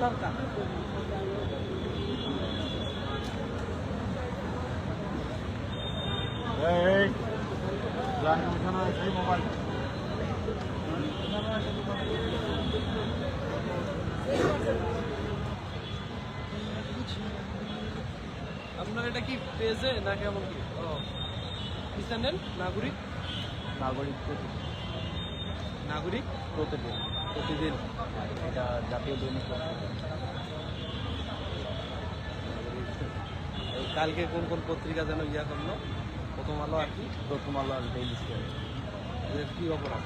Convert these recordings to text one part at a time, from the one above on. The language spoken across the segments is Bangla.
দরকার। বিছানা সেই মোবাইল। আপনার এটা কি পেজে না কেমন কি ও। কি চ্যানেল নাগরিক? নাগরিক নাগরিক? প্রতিদিন। প্রতিদিন এটা জাতীয় দৈনিক কালকে কোন কোন পত্রিকা যেন ইয়া করল? প্রথম আলো আর কি? প্রথম আলো আর ডেইলি স্টার এদের কি অপরাধ?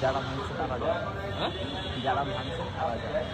যারা ভাঙছে তারা যায়। হ্যাঁ? যারা ভাঙছে তারা যায়।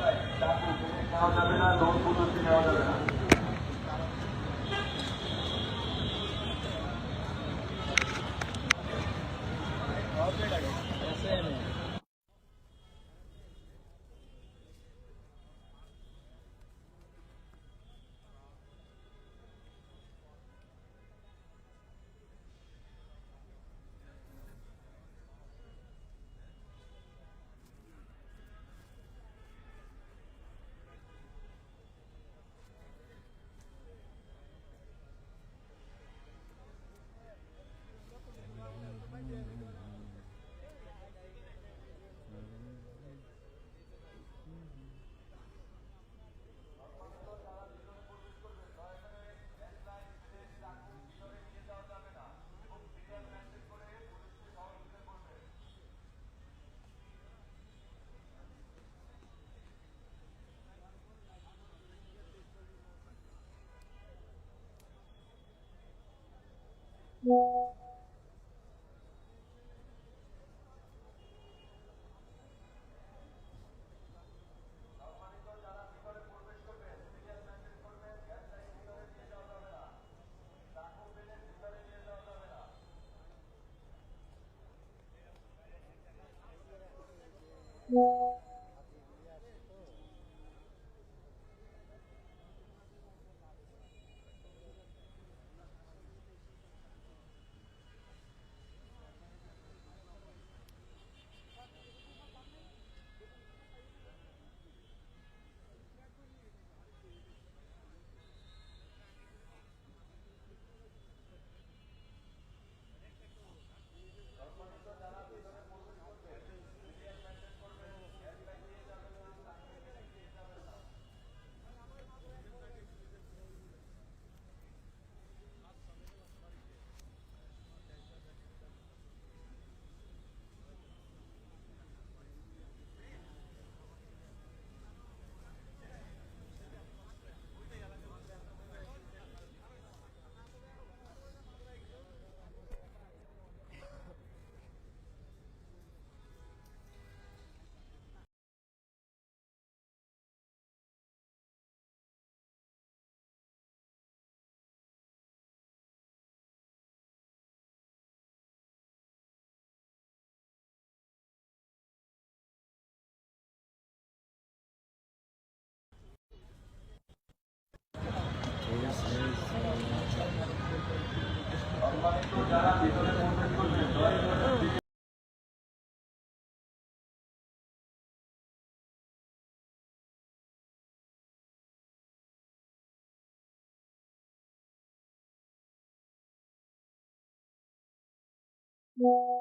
Yeah.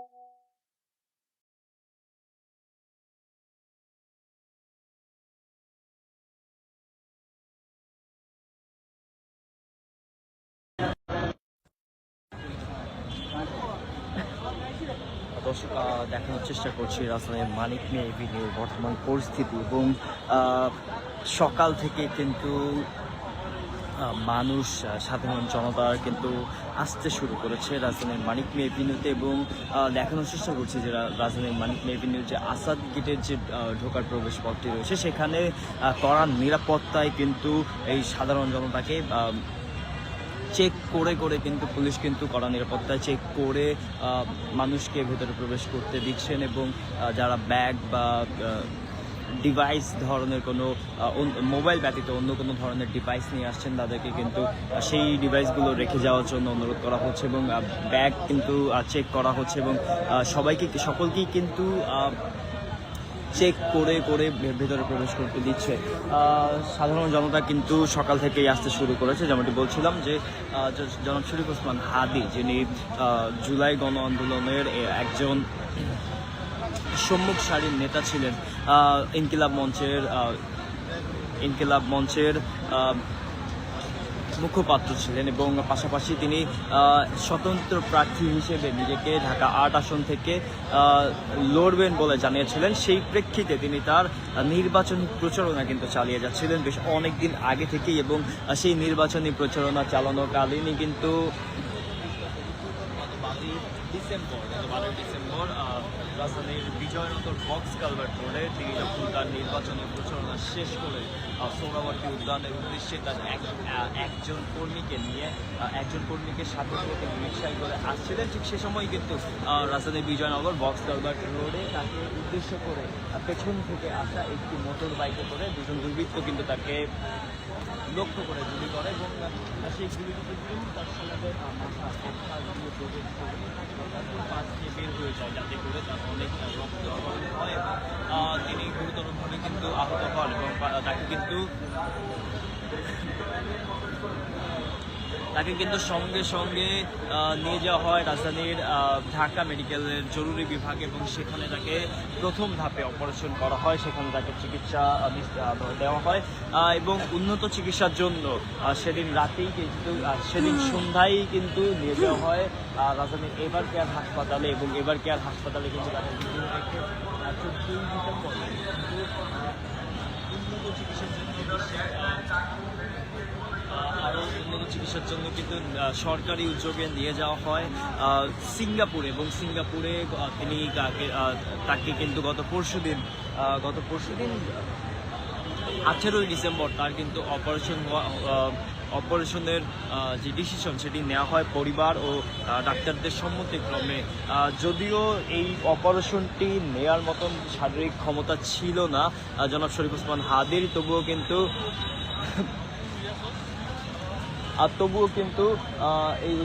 দর্শক দেখানোর চেষ্টা করছি রাজধানীর মানিক মিয়া এভিনিউর বর্তমান পরিস্থিতি এবং সকাল থেকে কিন্তু মানুষ সাধারণ জনতার কিন্তু আসতে শুরু করেছে রাজধানীর মানিক মিয়া এভিনিউতে এবং দেখানোর চেষ্টা করছি যে রাজধানীর মানিক মিয়া এভিনিউর যে আসাদ গেটের যে ঢোকার প্রবেশ পথটি রয়েছে, সেখানে কড়া নিরাপত্তায় কিন্তু এই সাধারণ জনতাকে চেক করে করে কিন্তু পুলিশ কিন্তু কড়া নিরাপত্তা চেক করে মানুষকে ভেতরে প্রবেশ করতে দিচ্ছেন এবং যারা ব্যাগ বা ডিভাইস ধরনের কোনো মোবাইল ব্যতীত অন্য কোনো ধরনের ডিভাইস নিয়ে আসছেন, তাদেরকে কিন্তু সেই ডিভাইসগুলো রেখে যাওয়ার জন্য অনুরোধ করা হচ্ছে এবং ব্যাগ কিন্তু চেক করা হচ্ছে এবং সবাইকে, সকলকেই কিন্তু চেক করে করে ভেতরে প্রবেশ করতে দিচ্ছে। সাধারণ জনতা কিন্তু সকাল থেকেই আসতে শুরু করেছে, যেমনটি বলছিলাম যে জনাব শরীফ ওসমান হাদি, যিনি জুলাই গণ আন্দোলনের একজন সম্মুখ সারির নেতা ছিলেন। ইনকিলাব মঞ্চের ইনকিলাব মঞ্চের মুখপাত্র ছিলেন এবং পাশাপাশি তিনি স্বতন্ত্র প্রার্থী হিসেবে নিজেকে ঢাকা আট আসন থেকে লড়বেন বলে জানিয়েছিলেন। সেই প্রেক্ষিতে তিনি তার নির্বাচনী প্রচারণা কিন্তু চালিয়ে যাচ্ছিলেন বেশ অনেক দিন আগে থেকেই এবং সেই নির্বাচনী প্রচারণা চালানোকালীনই কিন্তু ডিসেম্বর বারোই ডিসেম্বর রাজধানীর বিজয়নগর বক্স কালভার্ট রোডে তিনি যখন তার নির্বাচনী প্রচারণা শেষ করে সোহরাওয়ার্দী উদ্যানের উদ্দেশ্যে তার এক একজন কর্মীকে নিয়ে একজন কর্মীকে সাথে করে তিনি রিক্সায় করে আসছিলেন, ঠিক সে সময় কিন্তু রাজধানীর বিজয়নগর বক্স কালভার্ট রোডে তাকে উদ্দেশ্য করে পেছন থেকে আসা একটি মোটর বাইকে করে দুজন দুর্বৃত্ত কিন্তু তাকে লক্ষ্য করে গুলি করে এবং সেই গুলিটি কিন্তু তার সঙ্গে মাথা তারপর পাশ দিয়ে বের হয়ে যায় যাতে করে তার অনেক আহ, রক্তক্ষরণ হয় তিনি গুরুতরভাবে কিন্তু আহত হন এবং তাকে কিন্তু তাকে কিন্তু সঙ্গে সঙ্গে নিয়ে যাওয়া হয় রাজধানীর ঢাকা মেডিকেলের জরুরি বিভাগ এবং সেখানে তাকে প্রথম ধাপে অপারেশন করা হয়। সেখানে তাকে চিকিৎসা দেওয়া হয়। এবং উন্নত চিকিৎসার জন্য সেদিন রাতেই কিন্তু সেদিন সন্ধ্যায় কিন্তু নিয়ে যাওয়া হয় রাজধানীর এবার কেয়ার হাসপাতালে এবং এবার কেয়ার হাসপাতালে কিন্তু তাকে উন্নত চিকিৎসার জন্য উন্নত চিকিৎসার জন্য কিন্তু সরকারি উদ্যোগে নিয়ে যাওয়া হয় সিঙ্গাপুরে। এবং সিঙ্গাপুরে তিনি তাকে কিন্তু গত পরশু দিন গত পরশু দিন, আঠেরোই ডিসেম্বর তার কিন্তু অপারেশন অপারেশনের যে ডিসিশন সেটি নেওয়া হয় পরিবার ও ডাক্তারদের সম্মতিক্রমে যদিও এই অপারেশনটি নেয়ার মতন শারীরিক ক্ষমতা ছিল না জনাব শরীফ ওসমান হাদির, তবুও কিন্তু আর তবুও কিন্তু এই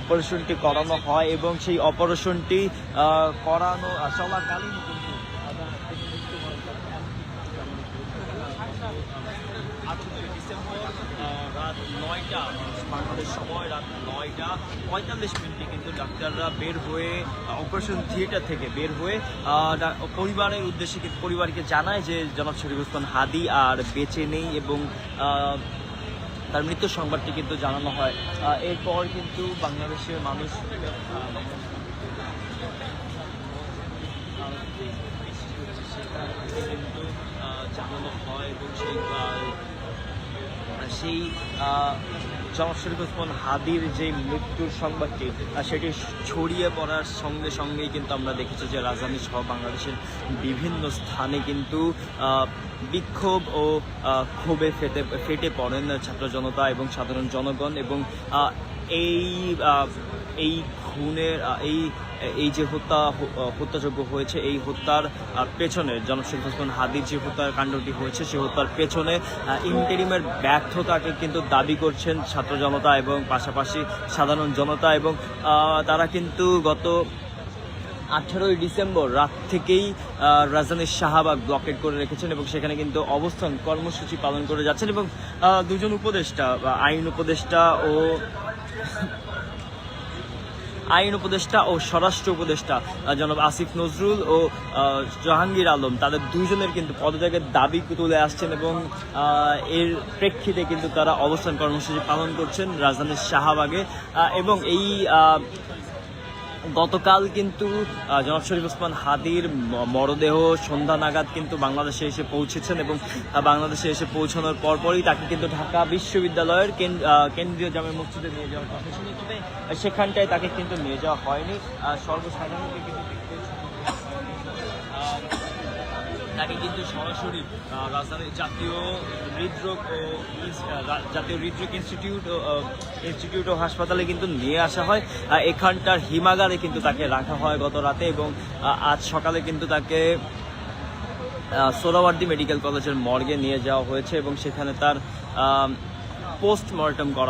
অপারেশনটি করানো হয় এবং সেই অপারেশনটি করানো চলাকালীন কিন্তু রাত নয়টা সময় রাত নয়টা পঁয়তাল্লিশ মিনিটে কিন্তু ডাক্তাররা বের হয়ে অপারেশন থিয়েটার থেকে বের হয়ে পরিবারের উদ্দেশ্যে পরিবারকে জানায় যে জনাব শরীফ ওসমান হাদি আর বেঁচে নেই এবং তার মৃত্যু সংবাদটি কিন্তু জানানো হয়। এরপর কিন্তু বাংলাদেশের মানুষ কিন্তু জানানো হয় এবং সেই সেই জনাব শরীফ হাদির যে মৃত্যুর সংবাদটি সেটি ছড়িয়ে পড়ার সঙ্গে সঙ্গেই কিন্তু আমরা দেখেছি যে রাজধানী সহ বাংলাদেশের বিভিন্ন স্থানে কিন্তু বিক্ষোভ ও ক্ষোভে ফেটে ফেটে পড়েন ছাত্র জনতা এবং সাধারণ জনগণ এবং এই এই খুনের এই এই যে হত্যা হত্যাযোগ্য হয়েছে, এই হত্যার পেছনে জনাব শরীফ হাদির যে হত্যার কাণ্ডটি হয়েছে, সেই হত্যার পেছনে ইন্টারিমের ব্যর্থতাকে কিন্তু দাবি করছেন ছাত্র জনতা এবং পাশাপাশি সাধারণ জনতা এবং তারা কিন্তু গত আঠেরোই ডিসেম্বর রাত থেকেই রাজধানীর শাহবাগ ব্লকেট করে রেখেছেন এবং সেখানে কিন্তু অবস্থান কর্মসূচি পালন করে যাচ্ছেন এবং দুজন উপদেষ্টা আইন উপদেষ্টা ও আইন উপদেষ্টা ও স্বরাষ্ট্র উপদেষ্টা জনাব আসিফ নজরুল ও জাহাঙ্গীর আলম, তাদের দুইজনের কিন্তু পদত্যাগের দাবি তুলে আসছেন এবং এর প্রেক্ষিতে কিন্তু তারা অবস্থান কর্মসূচি পালন করছেন রাজধানীর শাহবাগে। এবং এই গতকাল কিন্তু জনাব শরীফ ওসমান হাদির মরদেহ সন্ধ্যা নাগাদ কিন্তু বাংলাদেশে এসে পৌঁছেছেন এবং বাংলাদেশে এসে পৌঁছানোর পরপরই তাকে কিন্তু ঢাকা বিশ্ববিদ্যালয়ের কেন- কেন্দ্রীয় জামে মসজিদে নিয়ে যাওয়ার কথা ছিল। তবে সেখানটায় তাকে কিন্তু নিয়ে যাওয়া হয়নি। সর্বসাধারণকে কিন্তু তাকে কিন্তু সরাসরি রাজধানীর জাতীয় হৃদরোগ ও জাতীয় হৃদরোগ ইনস্টিটিউট ইনস্টিটিউট ও হাসপাতালে কিন্তু নিয়ে আসা হয়। এখানটার হিমাগারে কিন্তু তাকে রাখা হয় গত রাতে এবং আজ সকালে কিন্তু তাকে আহ, সোহরাওয়ার্দী মেডিকেল কলেজের মর্গে নিয়ে যাওয়া হয়েছে এবং সেখানে তার পোস্টমর্টম করা